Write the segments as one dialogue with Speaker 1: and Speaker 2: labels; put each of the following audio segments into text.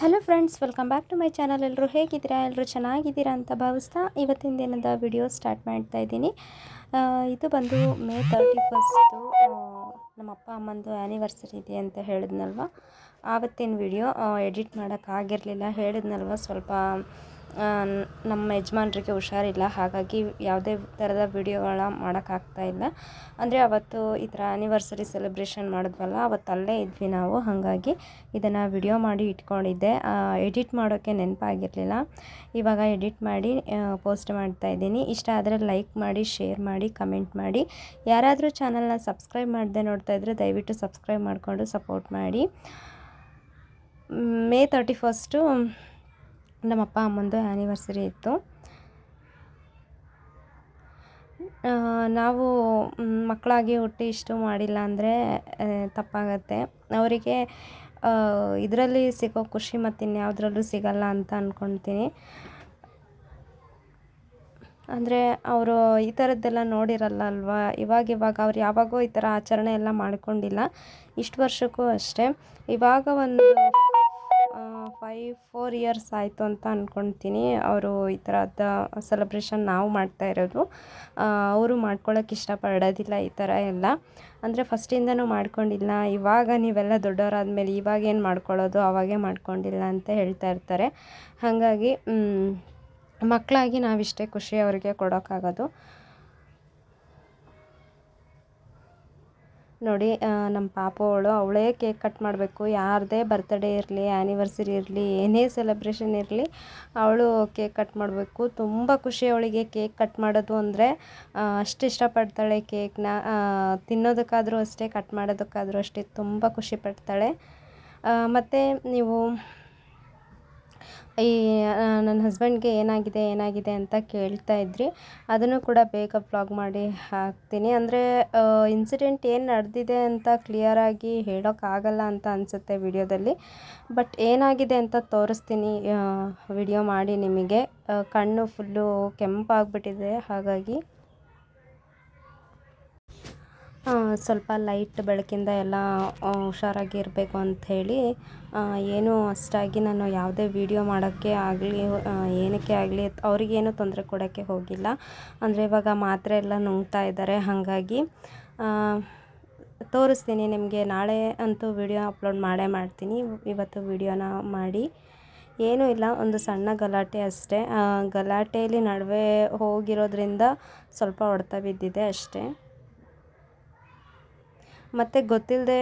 Speaker 1: Hello friends welcome back to my channel ಎಲ್ಲರೂ ಹೇಗಿದ್ದೀರಾ? ಎಲ್ಲರೂ ಚೆನ್ನಾಗಿದ್ದೀರಾ ಅಂತ ಭಾವಿಸ್ತಾ ಇವತ್ತಿನ ದಿನದ ವಿಡಿಯೋ ಸ್ಟಾರ್ಟ್ ಮಾಡ್ತಾ ಇದ್ದೀನಿ. ಇದು ಬಂದು ಮೇ ತರ್ಟಿ ಫಸ್ಟು ನಮ್ಮ ಅಪ್ಪ ಅಮ್ಮಂದು ಆ್ಯನಿವರ್ಸರಿ ಇದೆ ಅಂತ ಹೇಳಿದ್ನಲ್ವ? ಆವತ್ತಿನ ವಿಡಿಯೋ ಎಡಿಟ್ ಮಾಡೋಕ್ಕಾಗಿರಲಿಲ್ಲ ಹೇಳಿದ್ನಲ್ವ? ಸ್ವಲ್ಪ ನಮ್ಮ ಯಜಮಾನ್ರಿಗೆ ಹುಷಾರಿಲ್ಲ. ಹಾಗಾಗಿ ಯಾವುದೇ ಥರದ ವಿಡಿಯೋಗಳ ಮಾಡೋಕ್ಕಾಗ್ತಾ ಇಲ್ಲ. ಅಂದರೆ ಅವತ್ತು ಈ ಥರ ಆ್ಯನಿವರ್ಸರಿ ಸೆಲೆಬ್ರೇಷನ್ ಮಾಡಿದ್ವಲ್ಲ ಅವತ್ತು ಅಲ್ಲೇ ಇದ್ವಿ ನಾವು. ಹಾಗಾಗಿ ಇದನ್ನು ವಿಡಿಯೋ ಮಾಡಿ ಇಟ್ಕೊಂಡಿದ್ದೆ. ಎಡಿಟ್ ಮಾಡೋಕ್ಕೆ ನೆನಪಾಗಿರಲಿಲ್ಲ. ಇವಾಗ ಎಡಿಟ್ ಮಾಡಿ ಪೋಸ್ಟ್ ಮಾಡ್ತಾ ಇದ್ದೀನಿ. ಇಷ್ಟ ಆದರೆ ಲೈಕ್ ಮಾಡಿ ಶೇರ್ ಮಾಡಿ ಕಮೆಂಟ್ ಮಾಡಿ. ಯಾರಾದರೂ ಚಾನಲ್ನ ಸಬ್ಸ್ಕ್ರೈಬ್ ಮಾಡದೆ ನೋಡ್ತಾ ಇದ್ದರೆ ದಯವಿಟ್ಟು ಸಬ್ಸ್ಕ್ರೈಬ್ ಮಾಡಿಕೊಂಡು ಸಪೋರ್ಟ್ ಮಾಡಿ. ಮೇ ತರ್ಟಿ ಫಸ್ಟು ನಮ್ಮ ಅಪ್ಪ ಅಮ್ಮಂದು ಆ್ಯನಿವರ್ಸರಿ ಇತ್ತು. ನಾವು ಮಕ್ಕಳಾಗಿ ಹುಟ್ಟಿ ಇಷ್ಟು ಮಾಡಿಲ್ಲ ಅಂದರೆ ತಪ್ಪಾಗತ್ತೆ. ಅವರಿಗೆ ಇದರಲ್ಲಿ ಸಿಗೋ ಖುಷಿ ಮತ್ತು ಇನ್ಯಾವುದ್ರಲ್ಲೂ ಸಿಗಲ್ಲ ಅಂತ ಅಂದ್ಕೊಳ್ತೀನಿ ಅಂದರೆ, ಅವರು ಈ ಥರದ್ದೆಲ್ಲ ನೋಡಿರಲ್ಲ ಅಲ್ವಾ ಇವಾಗ ಇವಾಗ ಅವ್ರು ಯಾವಾಗೋ ಈ ಥರ ಆಚರಣೆ ಎಲ್ಲ ಮಾಡ್ಕೊಂಡಿಲ್ಲ. ಇಷ್ಟು ವರ್ಷಕ್ಕೂ ಅಷ್ಟೇ. ಇವಾಗ ಒಂದು ಫೈವ್ ಫೋರ್ ಇಯರ್ಸ್ ಆಯಿತು ಅಂತ ಅಂದ್ಕೊಳ್ತೀನಿ ಅವರು ಈ ಥರದ ಸೆಲೆಬ್ರೇಷನ್ ನಾವು ಮಾಡ್ತಾ ಇರೋದು. ಅವರು ಮಾಡ್ಕೊಳ್ಳೋಕೆ ಇಷ್ಟಪಡೋದಿಲ್ಲ ಈ ಥರ ಎಲ್ಲ. ಅಂದರೆ ಫಸ್ಟಿಂದನೂ ಮಾಡ್ಕೊಂಡಿಲ್ಲ. ಇವಾಗ ನೀವೆಲ್ಲ ದೊಡ್ಡವರಾದ್ಮೇಲೆ ಇವಾಗ ಏನು ಮಾಡ್ಕೊಳ್ಳೋದು? ಅವಾಗೇ ಮಾಡ್ಕೊಂಡಿಲ್ಲ ಅಂತ ಹೇಳ್ತಾ ಇರ್ತಾರೆ. ಹಾಗಾಗಿ ಮಕ್ಕಳಾಗಿ ನಾವಿಷ್ಟೇ ಖುಷಿ ಅವರಿಗೆ ಕೊಡೋಕ್ಕಾಗೋದು ನೋಡಿ ನಮ್ಮ ಪಾಪ ಅವಳು ಅವಳೇ ಕೇಕ್ ಕಟ್ ಮಾಡಬೇಕು. ಯಾರದೇ ಬರ್ತ್ಡೇ ಇರಲಿ ಆ್ಯನಿವರ್ಸರಿ ಇರಲಿ, ಏನೇ ಸೆಲೆಬ್ರೇಷನ್ ಇರಲಿ, ಅವಳು ಕೇಕ್ ಕಟ್ ಮಾಡಬೇಕು. ತುಂಬ ಖುಷಿ ಅವಳಿಗೆ ಕೇಕ್ ಕಟ್ ಮಾಡೋದು ಅಂದರೆ ಅಷ್ಟು ಇಷ್ಟಪಡ್ತಾಳೆ ಕೇಕ್ನ. ತಿನ್ನೋದಕ್ಕಾದರೂ ಅಷ್ಟೇ, ಕಟ್ ಮಾಡೋದಕ್ಕಾದರೂ ಅಷ್ಟೇ, ತುಂಬ ಖುಷಿ ಪಡ್ತಾಳೆ. ಮತ್ತು ನೀವು ಈ ನನ್ನ ಹಸ್ಬೆಂಡ್ಗೆ ಏನಾಗಿದೆ ಏನಾಗಿದೆ ಅಂತ ಕೇಳ್ತಾ ಇದ್ರಿ. ಅದನ್ನು ಕೂಡ ಬೇಗ ವ್ಲಾಗ್ ಮಾಡಿ ಹಾಕ್ತೀನಿ. ಅಂದರೆ ಇನ್ಸಿಡೆಂಟ್ ಏನು ನಡೆದಿದೆ ಅಂತ ಕ್ಲಿಯರಾಗಿ ಹೇಳೋಕ್ಕಾಗಲ್ಲ ಅಂತ ಅನಿಸುತ್ತೆ ವಿಡಿಯೋದಲ್ಲಿ. ಬಟ್ ಏನಾಗಿದೆ ಅಂತ ತೋರಿಸ್ತೀನಿ ವಿಡಿಯೋ ಮಾಡಿ ನಿಮಗೆ. ಕಣ್ಣು ಫುಲ್ಲು ಕೆಂಪಾಗಿಬಿಟ್ಟಿದೆ, ಹಾಗಾಗಿ ಆ, ಸ್ವಲ್ಪ ಲೈಟ್ ಬೆಳಕಿಂದ ಎಲ್ಲ ಹುಷಾರಾಗಿ ಇರಬೇಕು ಅಂಥೇಳಿ ಏನೂ ಅಷ್ಟಾಗಿ ನಾನು ಯಾವುದೇ ವೀಡಿಯೋ ಮಾಡೋಕ್ಕೆ ಆಗಲಿ ಏನಕ್ಕೆ ಆಗಲಿ, ಅವರಿಗೇನು ತೊಂದರೆ ಕೊಡೋಕ್ಕೆ ಹೋಗಿಲ್ಲ. ಅಂದರೆ ಇವಾಗ ಮಾತ್ರೆ ಎಲ್ಲ ನುಂಗ್ತಾ ಇದ್ದಾರೆ, ಹಾಗಾಗಿ ತೋರಿಸ್ತೀನಿ ನಿಮಗೆ. ನಾಳೆ ಅಂತೂ ವಿಡಿಯೋ ಅಪ್ಲೋಡ್ ಮಾಡೇ ಮಾಡ್ತೀನಿ. ಇವತ್ತು ವಿಡಿಯೋನ ಮಾಡಿ. ಏನೂ ಇಲ್ಲ, ಒಂದು ಸಣ್ಣ ಗಲಾಟೆ ಅಷ್ಟೇ. ಗಲಾಟೆಯಲ್ಲಿ ನಡುವೆ ಹೋಗಿರೋದ್ರಿಂದ ಸ್ವಲ್ಪ ಹೊಡೆತ ಬಿದ್ದಿದೆ ಅಷ್ಟೇ. ಮತ್ತು ಗೊತ್ತಿಲ್ಲದೆ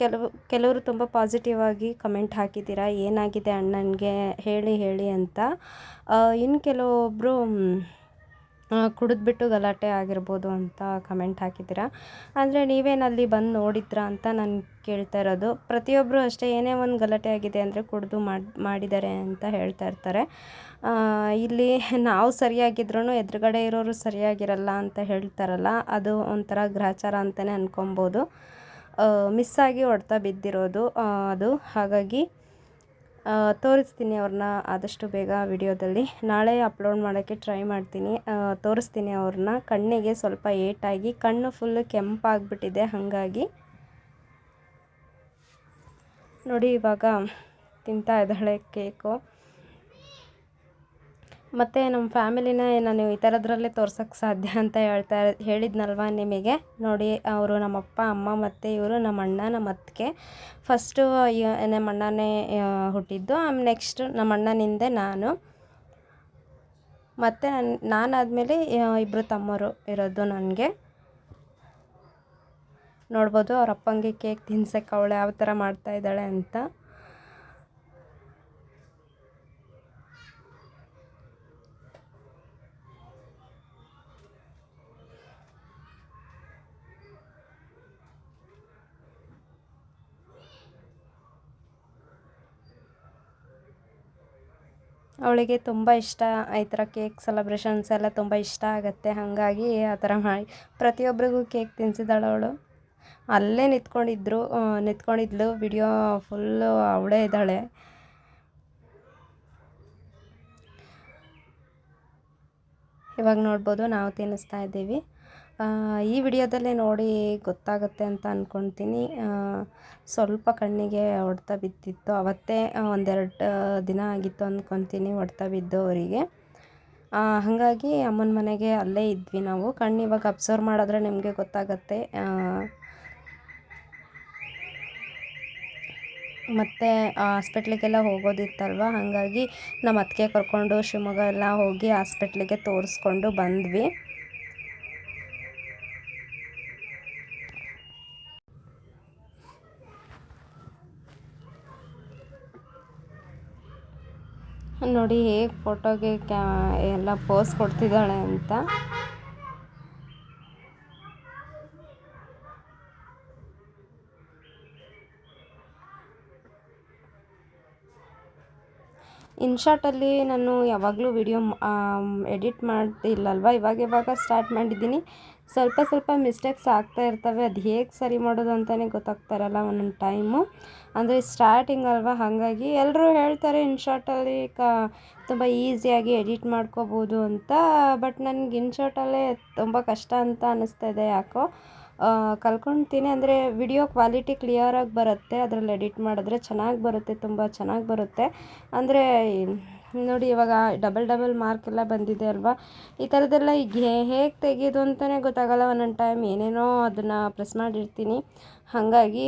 Speaker 1: ಕೆಲವು, ಕೆಲವರು ತುಂಬ ಪಾಸಿಟಿವ್ ಆಗಿ ಕಮೆಂಟ್ ಹಾಕಿದ್ದೀರಾ, ಏನಾಗಿದೆ ಅಣ್ಣನಿಗೆ ಹೇಳಿ ಹೇಳಿ ಅಂತ. ಇನ್ನು ಕೆಲವೊಬ್ಬರು ಕುಡಿದ್ಬಿಟ್ಟು ಗಲಾಟೆ ಆಗಿರ್ಬೋದು ಅಂತ ಕಮೆಂಟ್ ಹಾಕಿದ್ದೀರಾ? ಅಂದರೆ ನೀವೇನಲ್ಲಿ ಬಂದು ನೋಡಿದ್ರಾ ಅಂತ ನಾನು ಕೇಳ್ತಾ ಇರೋದು. ಪ್ರತಿಯೊಬ್ಬರು ಅಷ್ಟೇ ಏನೇ ಒಂದು ಗಲಾಟೆ ಆಗಿದೆ ಅಂದರೆ ಕುಡಿದು ಮಾಡಿ ಮಾಡಿದ್ದಾರೆ ಅಂತ ಹೇಳ್ತಾ ಇರ್ತಾರೆ. ಇಲ್ಲಿ ನಾವು ಸರಿಯಾಗಿದ್ರೂ ಎದುರುಗಡೆ ಇರೋರು ಸರಿಯಾಗಿರಲ್ಲ ಅಂತ ಹೇಳ್ತಾರಲ್ಲ, ಅದು ಒಂಥರ ಗ್ರಹಚಾರ ಅಂತಲೇ ಅಂದ್ಕೊಬೋದು ಮಿಸ್ ಆಗಿ ಹೊಡ್ತಾ ಬಿದ್ದಿರೋದು ಅದು. ಹಾಗಾಗಿ ತೋರಿಸ್ತೀನಿ ಅವ್ರನ್ನ ಆದಷ್ಟು ಬೇಗ ವಿಡಿಯೋದಲ್ಲಿ. ನಾಳೆ ಅಪ್ಲೋಡ್ ಮಾಡೋಕ್ಕೆ ಟ್ರೈ ಮಾಡ್ತೀನಿ. ತೋರಿಸ್ತೀನಿ ಅವ್ರನ್ನ. ಕಣ್ಣಿಗೆ ಸ್ವಲ್ಪ ಏಟಾಗಿ, ಕಣ್ಣು ಫುಲ್ಲು ಕೆಂಪಾಗ್ಬಿಟ್ಟಿದೆ ಹಾಗಾಗಿ. ನೋಡಿ ಇವಾಗ ತಿಂತಾ ಇದ್ದಾಳೆ ಕೇಕು. ಮತ್ತು ನಮ್ಮ ಫ್ಯಾಮಿಲಿನ ನಾನು ಈ ಥರದ್ರಲ್ಲೇ ತೋರ್ಸೋಕ್ಕೆ ಸಾಧ್ಯ ಅಂತ ಹೇಳ್ತಾ ಹೇಳಿದ್ನಲ್ವ ನಿಮಗೆ? ನೋಡಿ, ಅವರು ನಮ್ಮ ಅಪ್ಪ ಅಮ್ಮ ಮತ್ತು ಇವರು ನಮ್ಮ ಅಣ್ಣ, ನಮ್ಮ ಅತ್ತಿಗೆ. ಫಸ್ಟು ನಮ್ಮ ಅಣ್ಣನೇ ಹುಟ್ಟಿದ್ದು. ನೆಕ್ಸ್ಟ್ ನಮ್ಮ ಅಣ್ಣನಿಂದೆ ನಾನು. ಮತ್ತು ನನ್ನ ನಾನಾದಮೇಲೆ ಇಬ್ಬರು ತಮ್ಮರು ಇರೋದು ನನಗೆ. ನೋಡ್ಬೋದು, ಅವ್ರ ಅಪ್ಪಂಗೆ ಕೇಕ್ ತಿನ್ಸಕ್ಕೆ ಅವಳು ಯಾವ ಥರ ಮಾಡ್ತಾಯಿದ್ದಾಳೆ ಅಂತ. ಅವಳಿಗೆ ತುಂಬ ಇಷ್ಟ. ಈ ಥರ ಕೇಕ್ ಸೆಲೆಬ್ರೇಷನ್ಸ್ ಎಲ್ಲ ತುಂಬ ಇಷ್ಟ ಆಗುತ್ತೆ. ಹಾಗಾಗಿ ಆ ಥರ ಮಾಡಿ ಪ್ರತಿಯೊಬ್ಬರಿಗೂ ಕೇಕ್ ತಿನ್ಸಿದ್ದಾಳೆ ಅವಳು. ಅಲ್ಲೇ ನಿಂತ್ಕೊಂಡಿದ್ರು ನಿಂತ್ಕೊಂಡಿದ್ಲು. ವಿಡಿಯೋ ಫುಲ್ಲು ಅವಳೇ ಇದ್ದಾಳೆ. ಇವಾಗ ನೋಡ್ಬೋದು ನಾವು ತಿನ್ನಿಸ್ತಾ ಇದ್ದೀವಿ. ಈ ವಿಡಿಯೋದಲ್ಲಿ ನೋಡಿ ಗೊತ್ತಾಗುತ್ತೆ ಅಂತ ಅಂದ್ಕೊತೀನಿ ಸ್ವಲ್ಪ ಕಣ್ಣಿಗೆ ಹೊಡ್ತ ಬಿದ್ದಿತ್ತು. ಅವತ್ತೇ ಒಂದೆರಡು ದಿನ ಆಗಿತ್ತು ಅಂದ್ಕೊತೀನಿ ಹೊಡ್ತ ಬಿದ್ದು ಅವರಿಗೆ ಹಾಗಾಗಿ ಅಮ್ಮನ ಮನೆಗೆ ಅಲ್ಲೇ ಇದ್ವಿ ನಾವು. ಕಣ್ಣು ಇವಾಗ ಅಬ್ಸರ್ವ್ ಮಾಡಿದ್ರೆ ನಿಮಗೆ ಗೊತ್ತಾಗತ್ತೆ. ಮತ್ತು ಹಾಸ್ಪಿಟ್ಲಿಗೆಲ್ಲ ಹೋಗೋದಿತ್ತಲ್ವ? ಹಾಗಾಗಿ ನಮ್ಮ ಅತ್ತಿಗೆ ಕರ್ಕೊಂಡು ಶಿವಮೊಗ್ಗ ಎಲ್ಲ ಹೋಗಿ ಹಾಸ್ಪಿಟ್ಲಿಗೆ ತೋರಿಸ್ಕೊಂಡು ಬಂದ್ವಿ. ನೋಡಿ ಹೇಗೆ ಫೋಟೋಗೆ ಕ್ಯಾ, ಎಲ್ಲ ಪೋಸ್ ಕೊಡ್ತಿದ್ದಾಳೆ ಅಂತ. ಇನ್ಶಾರ್ಟಲ್ಲಿ ನಾನು ಯಾವಾಗಲೂ ವಿಡಿಯೋ ಎಡಿಟ್ ಮಾಡ್ತಿಲ್ಲಲ್ವ? ಇವಾಗ ಇವಾಗ ಸ್ಟಾರ್ಟ್ ಮಾಡಿದ್ದೀನಿ. ಸ್ವಲ್ಪ ಸ್ವಲ್ಪ ಮಿಸ್ಟೇಕ್ಸ್ ಆಗ್ತಾ ಇರ್ತವೆ. ಅದು ಹೇಗೆ ಸರಿ ಮಾಡೋದು ಅಂತಲೇ ಗೊತ್ತಾಗ್ತಾ ಇರಲ್ಲ ಒಂದೊಂದು ಟೈಮು ಅಂದರೆ ಸ್ಟಾರ್ಟಿಂಗ್ ಅಲ್ವಾ? ಹಾಗಾಗಿ ಎಲ್ಲರೂ ಹೇಳ್ತಾರೆ ಇನ್ಶಾರ್ಟಲ್ಲಿ ಕ, ತುಂಬ ಈಸಿಯಾಗಿ ಎಡಿಟ್ ಮಾಡ್ಕೋಬೋದು ಅಂತ. ಬಟ್ ನನಗೆ ಇನ್ಶಾರ್ಟಲ್ಲೇ ತುಂಬ ಕಷ್ಟ ಅಂತ ಅನ್ನಿಸ್ತಾ ಇದೆ ಯಾಕೋ? ಕಲ್ಕೊಳ್ತೀನಿ ಅಂದರೆ ವಿಡಿಯೋ ಕ್ವಾಲಿಟಿ ಕ್ಲಿಯರಾಗಿ ಬರುತ್ತೆ. ಅದರಲ್ಲಿ ಎಡಿಟ್ ಮಾಡಿದ್ರೆ ಚೆನ್ನಾಗಿ ಬರುತ್ತೆ, ತುಂಬ ಚೆನ್ನಾಗಿ ಬರುತ್ತೆ. ಅಂದರೆ ನೋಡಿ, ಇವಾಗ ಡಬಲ್ ಡಬಲ್ ಮಾರ್ಕ್ ಎಲ್ಲ ಬಂದಿದೆ ಅಲ್ವಾ? ಈ ಥರದ್ದೆಲ್ಲ ಈಗ ಹೇಗೆ ತೆಗೆಯೋದು ಅಂತಲೇ ಗೊತ್ತಾಗಲ್ಲ, ಒಂದೊಂದು ಟೈಮ್ ಏನೇನೋ ಅದನ್ನು ಪ್ರೆಸ್ ಮಾಡಿರ್ತೀನಿ. ಹಾಗಾಗಿ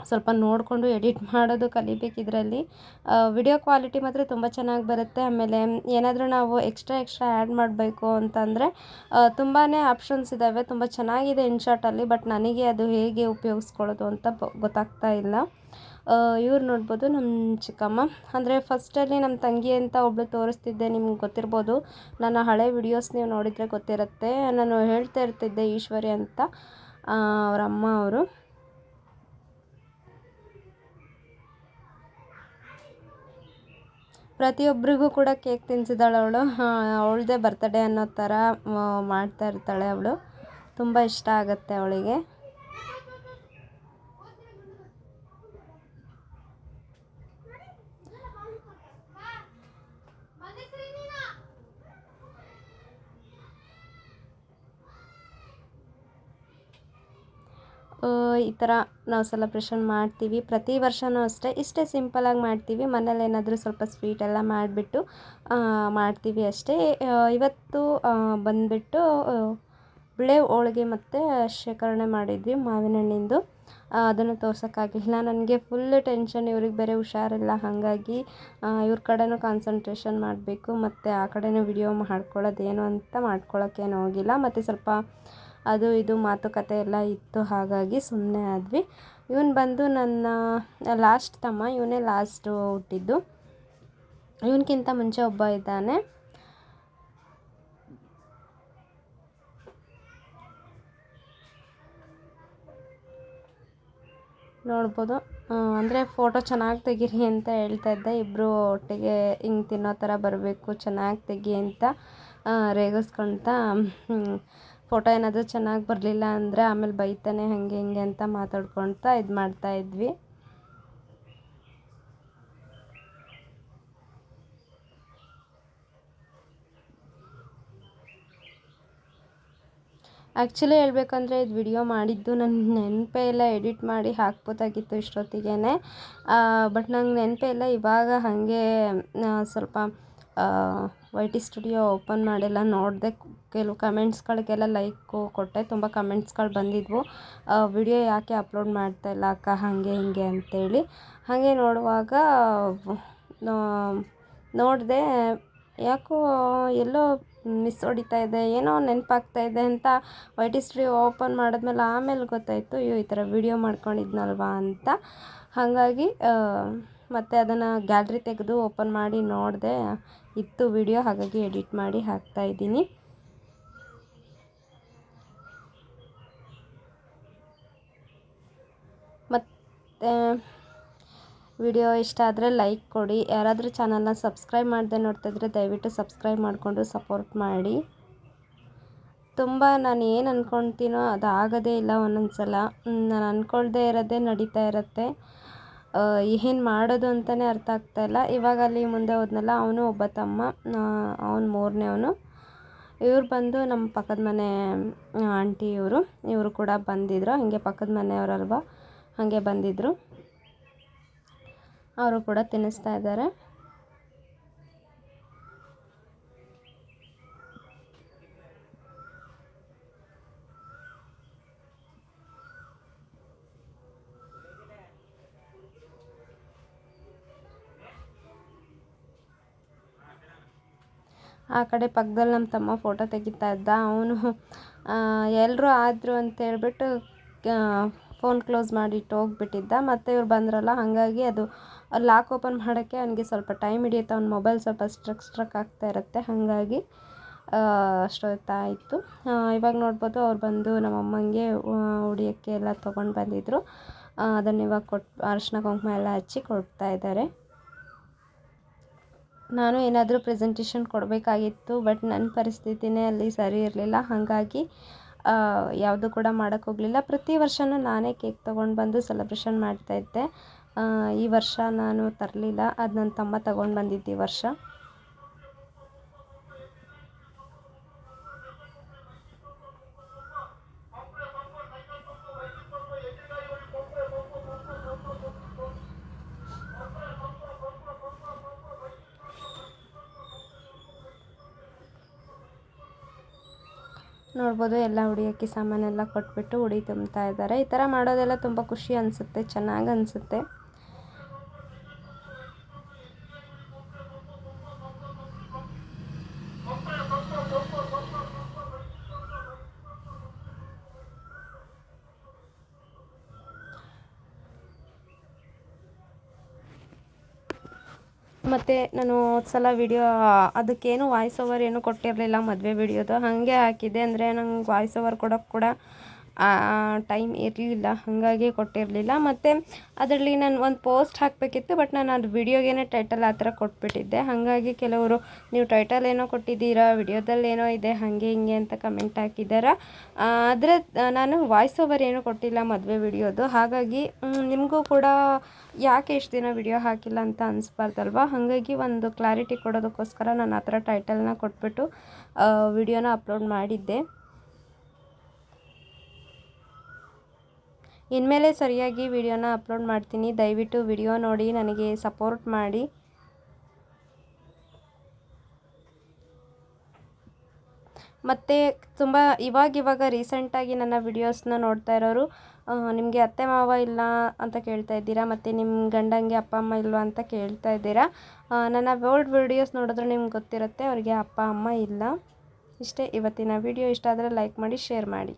Speaker 1: ಸ್ವಲ್ಪ ನೋಡಿಕೊಂಡು ಎಡಿಟ್ ಮಾಡೋದು ಕಲಿಬೇಕು ಇದರಲ್ಲಿ ವಿಡಿಯೋ ಕ್ವಾಲಿಟಿ ಮಾತ್ರ ತುಂಬ ಚೆನ್ನಾಗಿ ಬರುತ್ತೆ. ಆಮೇಲೆ ಏನಾದರೂ ನಾವು ಎಕ್ಸ್ಟ್ರಾ ಎಕ್ಸ್ಟ್ರಾ ಆ್ಯಡ್ ಮಾಡಬೇಕು ಅಂತಂದರೆ ತುಂಬಾ ಆಪ್ಷನ್ಸ್ ಇದ್ದಾವೆ ತುಂಬ ಚೆನ್ನಾಗಿದೆ ಇನ್ಶಾರ್ಟಲ್ಲಿ ಬಟ್ ನನಗೆ ಅದು ಹೇಗೆ ಉಪಯೋಗಿಸ್ಕೊಳ್ಳೋದು ಅಂತ ಗೊತ್ತಾಗ್ತಾ ಇಲ್ಲ. ಇವ್ರು ನೋಡ್ಬೋದು ನಮ್ಮ ಚಿಕ್ಕಮ್ಮ. ಅಂದರೆ ಫಸ್ಟಲ್ಲಿ ನಮ್ಮ ತಂಗಿ ಅಂತ ಒಬ್ಳು ತೋರಿಸ್ತಿದ್ದೆ, ನಿಮ್ಗೆ ಗೊತ್ತಿರ್ಬೋದು. ನನ್ನ ಹಳೆ ವಿಡಿಯೋಸ್ ನೀವು ನೋಡಿದರೆ ಗೊತ್ತಿರುತ್ತೆ. ನಾನು ಹೇಳ್ತಾ ಇರ್ತಿದ್ದೆ ಈಶ್ವರಿ ಅಂತ ಅವ್ರ ಅಮ್ಮ ಅವರು. ಪ್ರತಿಯೊಬ್ಬರಿಗೂ ಕೂಡ ಕೇಕ್ ತಿನ್ಸಿದಾಳೆ ಅವಳು. ಅವಳದೇ ಬರ್ತಡೇ ಅನ್ನೋ ಥರ ಮಾಡ್ತಾ ಇರ್ತಾಳೆ ಅವಳು. ತುಂಬ ಇಷ್ಟ ಆಗುತ್ತೆ ಅವಳಿಗೆ. ಈ ಥರ ನಾವು ಸೆಲೆಬ್ರೇಷನ್ ಮಾಡ್ತೀವಿ. ಪ್ರತಿ ವರ್ಷವೂ ಅಷ್ಟೇ, ಇಷ್ಟೇ ಸಿಂಪಲಾಗಿ ಮಾಡ್ತೀವಿ. ಮನೇಲಿ ಏನಾದರೂ ಸ್ವಲ್ಪ ಸ್ವೀಟ್ ಎಲ್ಲ ಮಾಡಿಬಿಟ್ಟು ಮಾಡ್ತೀವಿ ಅಷ್ಟೇ. ಇವತ್ತು ಬಂದುಬಿಟ್ಟು ಬಿಳೆ ಹೋಳ್ಗೆ ಮತ್ತು ಶೇಖರಣೆ ಮಾಡಿದ್ವಿ ಮಾವಿನ ಹಣ್ಣಿಂದು. ಅದನ್ನು ತೋರ್ಸೋಕ್ಕಾಗಲಿಲ್ಲ ನನಗೆ ಫುಲ್ ಟೆನ್ಷನ್ ಇವ್ರಿಗೆ ಬೇರೆ ಹುಷಾರಿಲ್ಲ. ಹಾಗಾಗಿ ಇವ್ರ ಕಡೆನೂ ಕಾನ್ಸಂಟ್ರೇಷನ್ ಮಾಡಬೇಕು. ಮತ್ತು ಆ ಕಡೆನೂ ವಿಡಿಯೋ ಮಾಡ್ಕೊಳ್ಳೋದೇನು ಅಂತ ಮಾಡ್ಕೊಳ್ಳೋಕ್ಕೇನು ಹೋಗಿಲ್ಲ. ಮತ್ತು ಸ್ವಲ್ಪ ಅದು ಇದು ಮಾತುಕತೆ ಎಲ್ಲ ಇತ್ತು, ಹಾಗಾಗಿ ಸುಮ್ಮನೆ ಆದ್ವಿ. ಇವನು ಬಂದು ನನ್ನ ಲಾಸ್ಟ್ ತಮ್ಮ, ಇವನೇ ಲಾಸ್ಟು ಹುಟ್ಟಿದ್ದು. ಇವನಿಗಿಂತ ಮುಂಚೆ ಒಬ್ಬ ಇದ್ದಾನೆ. ನೋಡ್ಬೋದು. ಅಂದರೆ ಫೋಟೋ ಚೆನ್ನಾಗಿ ತೆಗೀರಿ ಅಂತ ಹೇಳ್ತಾ ಇದ್ದೆ. ಇಬ್ಬರು ಒಟ್ಟಿಗೆ ಹಿಂಗೆ ತಿನ್ನೋ ಥರ ಬರಬೇಕು, ಚೆನ್ನಾಗಿ ತೆಗಿ ಅಂತ ರೇಗಿಸ್ಕೊಳ್ತಾ ಫೋಟೋ ಏನಾದರೂ ಚೆನ್ನಾಗಿ ಬರಲಿಲ್ಲ ಅಂದರೆ ಆಮೇಲೆ ಬೈತಾನೆ ಹಾಗೆ ಹಿಂಗೆ ಅಂತ ಮಾತಾಡ್ಕೊಳ್ತಾ ಇದು ಮಾಡ್ತಾ ಇದ್ವಿ. ಆ್ಯಕ್ಚುಲಿ ಹೇಳ್ಬೇಕಂದ್ರೆ ಇದು ವಿಡಿಯೋ ಮಾಡಿದ್ದು ನನ್ನ ನೆನಪೇ ಇಲ್ಲ ಎಡಿಟ್ ಮಾಡಿ ಹಾಕ್ಬೋದಾಗಿತ್ತು ಇಷ್ಟೊತ್ತಿಗೆ ಬಟ್ ನಂಗೆ ನೆನಪೇ ಇಲ್ಲ, ಇವಾಗ ಹಾಗೆ ಸ್ವಲ್ಪ ವೈ ಟಿ ಸ್ಟುಡಿಯೋ ಓಪನ್ ಮಾಡೆಲ್ಲ. ನೋಡಿದೆ ಕೆಲವು ಕಮೆಂಟ್ಸ್ಗಳಿಗೆಲ್ಲ ಲೈಕು ಕೊಟ್ಟೆ. ತುಂಬ ಕಮೆಂಟ್ಸ್ಗಳು ಬಂದಿದ್ವು. ವಿಡಿಯೋ ಯಾಕೆ ಅಪ್ಲೋಡ್ ಮಾಡ್ತಾ ಇಲ್ಲ ಅಕ್ಕ? ಹಾಗೆ ಹಿಂಗೆ ಅಂತೇಳಿ. ಹಾಗೆ ನೋಡುವಾಗ ನೋಡಿದೆ, ಯಾಕೋ ಎಲ್ಲೋ ಮಿಸ್ ಹೊಡಿತಾ ಇದೆ, ಏನೋ ನೆನಪಾಗ್ತಾ ಇದೆ ಅಂತ ವೈ ಟಿ ಸ್ಟುಡಿಯೋ ಓಪನ್ ಮಾಡಿದ್ಮೇಲೆ ಆಮೇಲೆ ಗೊತ್ತಾಯಿತು, ಅಯ್ಯೋ ಈ ಥರ ವಿಡಿಯೋ ಮಾಡ್ಕೊಂಡಿದ್ನಲ್ವಾ ಅಂತ. ಹಾಗಾಗಿ ಮತ್ತೆ ಅದನ್ನು ಗ್ಯಾಲ್ರಿ ತೆಗೆದು ಓಪನ್ ಮಾಡಿ ನೋಡಿದೆ ಇತ್ತು ವಿಡಿಯೋ ಹಾಗಾಗಿ ಎಡಿಟ್ ಮಾಡಿ ಹಾಕ್ತಾ ಇದ್ದೀನಿ. ಮತ್ತು ವಿಡಿಯೋ ಇಷ್ಟ ಆದರೆ ಲೈಕ್ ಕೊಡಿ. ಯಾರಾದರೂ ಚಾನಲ್ನ ಸಬ್ಸ್ಕ್ರೈಬ್ ಮಾಡದೆ ನೋಡ್ತಿದ್ರೆ ದಯವಿಟ್ಟು ಸಬ್ಸ್ಕ್ರೈಬ್ ಮಾಡಿಕೊಂಡು ಸಪೋರ್ಟ್ ಮಾಡಿ. ತುಂಬ ನಾನು ಏನು ಅಂದ್ಕೊಳ್ತೀನೋ ಅದು ಆಗೋದೇ ಇಲ್ಲ ಒಂದೊಂದು ಸಲ ನಾನು ಅಂದ್ಕೊಳ್ದೇ ಇರೋದೇ ನಡೀತಾ ಇರುತ್ತೆ. ಏನು ಮಾಡೋದು ಅಂತಲೇ ಅರ್ಥ ಆಗ್ತಾ ಇಲ್ಲ. ಇವಾಗ ಅಲ್ಲಿ ಮುಂದೆ ಹೋದ್ನಲ್ಲ, ಅವನು ಒಬ್ಬ ತಮ್ಮ ಅವನು ಮೂರನೇವನು ಇವ್ರು ಬಂದು ನಮ್ಮ ಪಕ್ಕದ ಮನೆ ಆಂಟಿ ಇವರು. ಇವರು ಕೂಡ ಬಂದಿದ್ರು. ಹಾಗೆ ಪಕ್ಕದ ಮನೆಯವರಲ್ವ ಹಾಗೆ ಬಂದಿದ್ದರು ಅವರು ಕೂಡ ತಿನ್ನಿಸ್ತಾ ಇದ್ದಾರೆ. ಆ ಕಡೆ ಪಕ್ದಲ್ಲಿ ನಮ್ಮ ತಮ್ಮ ಫೋಟೋ ತೆಗಿತಾ ಇದ್ದ. ಅವನು ಎಲ್ಲರೂ ಆದರು ಅಂತ ಹೇಳ್ಬಿಟ್ಟು ಫೋನ್ ಕ್ಲೋಸ್ ಮಾಡಿಟ್ಟು ಹೋಗ್ಬಿಟ್ಟಿದ್ದ. ಮತ್ತು ಇವ್ರು ಬಂದ್ರಲ್ಲ, ಹಾಗಾಗಿ ಅದು ಲಾಕ್ ಓಪನ್ ಮಾಡೋಕ್ಕೆ ಅವನಿಗೆ ಸ್ವಲ್ಪ ಟೈಮ್ ಹಿಡಿಯುತ್ತೆ. ಅವ್ನ ಮೊಬೈಲ್ ಸ್ವಲ್ಪ ಸ್ಟ್ರಕ್ ಸ್ಟ್ರಕ್ ಆಗ್ತಾ ಇರುತ್ತೆ. ಹಾಗಾಗಿ ಅಷ್ಟೊತ್ತಾಯಿತು ಇವಾಗ ನೋಡ್ಬೋದು ಅವ್ರು ಬಂದು ನಮ್ಮ ಅಮ್ಮಂಗೆ ಉಡಿಯೋಕ್ಕೆ ಎಲ್ಲ ತೊಗೊಂಡು ಬಂದಿದ್ದರು ಅದನ್ನು ಇವಾಗ ಕೊಟ್ಟು ಅರಿಶಿನ ಕುಂಕುಮ ಎಲ್ಲ ಹಚ್ಚಿ ಕೊಡ್ತಾ ಇದ್ದಾರೆ. ನಾನು ಏನಾದರೂ ಪ್ರೆಸೆಂಟೇಷನ್ ಕೊಡಬೇಕಾಗಿತ್ತು ಬಟ್ ನನ್ನ ಪರಿಸ್ಥಿತಿನೇ ಅಲ್ಲಿ ಸರಿ ಇರಲಿಲ್ಲ. ಹಾಗಾಗಿ ಯಾವುದು ಕೂಡ ಮಾಡೋಕ್ಕೆ ಹೋಗಲಿಲ್ಲ. ಪ್ರತಿ ವರ್ಷವೂ ನಾನೇ ಕೇಕ್ ತೊಗೊಂಡು ಬಂದು ಸೆಲೆಬ್ರೇಷನ್ ಮಾಡ್ತಾಯಿದ್ದೆ ಈ ವರ್ಷ ನಾನು ತರಲಿಲ್ಲ. ಅದು ನನ್ನ ತಮ್ಮ ತಗೊಂಡು ಬಂದಿದ್ದು ಈ ವರ್ಷ. ನೋಡ್ಬೋದು ಎಲ್ಲ ಉಡಿಯೋಕ್ಕೆ ಸಾಮಾನೆಲ್ಲ ಕೊಟ್ಬಿಟ್ಟು ಉಡಿ ತುಂಬ್ತಾ ಇದ್ದಾರೆ. ಈ ಥರ ಮಾಡೋದೆಲ್ಲ ತುಂಬ ಖುಷಿ ಅನಿಸುತ್ತೆ, ಚೆನ್ನಾಗಿ ಅನಿಸುತ್ತೆ. ಮತ್ತು ನಾನು ಸಲ ವಿಡಿಯೋ ಅದಕ್ಕೇನು ವಾಯ್ಸ್ ಓವರ್ ಏನು ಕೊಟ್ಟಿರಲಿಲ್ಲ ಮದುವೆ ವಿಡಿಯೋದು ಹಾಗೆ ಹಾಕಿದೆ ಅಂದರೆ ನಂಗೆ ವಾಯ್ಸ್ ಓವರ್ ಕೊಡೋಕ್ಕೆ ಕೂಡ ಟೈಮ್ ಇರಲಿಲ್ಲ, ಹಾಗಾಗಿ ಕೊಟ್ಟಿರಲಿಲ್ಲ. ಮತ್ತು ಅದರಲ್ಲಿ ನಾನು ಒಂದು ಪೋಸ್ಟ್ ಹಾಕಬೇಕಿತ್ತು ಬಟ್ ನಾನು ಅದು ವಿಡಿಯೋಗೇನೆ ಟೈಟಲ್ ಆ ಥರ ಕೊಟ್ಬಿಟ್ಟಿದ್ದೆ. ಹಾಗಾಗಿ ಕೆಲವರು, ನೀವು ಟೈಟಲ್ ಏನೋ ಕೊಟ್ಟಿದ್ದೀರಾ ವಿಡಿಯೋದಲ್ಲಿ ಏನೋ ಇದೆ, ಹಾಗೆ, ಹಿಂಗೆ ಅಂತ ಕಮೆಂಟ್ ಹಾಕಿದ್ದಾರೆ ಆದರೆ ನಾನು ವಾಯ್ಸ್ ಓವರ್ ಏನೂ ಕೊಟ್ಟಿಲ್ಲ ಮದುವೆ ವಿಡಿಯೋದು ಹಾಗಾಗಿ ನಿಮಗೂ ಕೂಡ ಯಾಕೆ ಎಷ್ಟು ದಿನ ವಿಡಿಯೋ ಹಾಕಿಲ್ಲ ಅಂತ ಅನಿಸ್ಬಾರ್ದಲ್ವ? ಹಾಗಾಗಿ ಒಂದು ಕ್ಲಾರಿಟಿ ಕೊಡೋದಕ್ಕೋಸ್ಕರ ನಾನು ಆ ಥರ ಟೈಟಲ್ನ ಕೊಟ್ಬಿಟ್ಟು ವಿಡಿಯೋನ ಅಪ್ಲೋಡ್ ಮಾಡಿದ್ದೆ. ಇನ್ಮೇಲೆ ಸರಿಯಾಗಿ ವಿಡಿಯೋನ ಅಪ್ಲೋಡ್ ಮಾಡ್ತೀನಿ. ದಯವಿಟ್ಟು ವಿಡಿಯೋ ನೋಡಿ, ನನಗೆ ಸಪೋರ್ಟ್ ಮಾಡಿ. ಮತ್ತು ತುಂಬ ಇವಾಗ ಇವಾಗ ರೀಸೆಂಟಾಗಿ ನನ್ನ ವಿಡಿಯೋಸ್ನ ನೋಡ್ತಾ ಇರೋರು ನಿಮಗೆ ಅತ್ತೆ ಮಾವ ಇಲ್ಲ ಅಂತ ಕೇಳ್ತಾ ಇದ್ದೀರಾ? ಮತ್ತು ನಿಮ್ಮ ಗಂಡಂಗೆ ಅಪ್ಪ ಅಮ್ಮ ಇಲ್ವಾ ಅಂತ ಕೇಳ್ತಾ ಇದ್ದೀರಾ? ನನ್ನ ಓಲ್ಡ್ ವಿಡಿಯೋಸ್ ನೋಡಿದ್ರೆ ನಿಮ್ಗೆ ಗೊತ್ತಿರುತ್ತೆ, ಅವರಿಗೆ ಅಪ್ಪ ಅಮ್ಮ ಇಲ್ಲ. ಇಷ್ಟೇ, ಇವತ್ತಿನ ವಿಡಿಯೋ ಇಷ್ಟ ಆದರೆ ಲೈಕ್ ಮಾಡಿ ಶೇರ್ ಮಾಡಿ.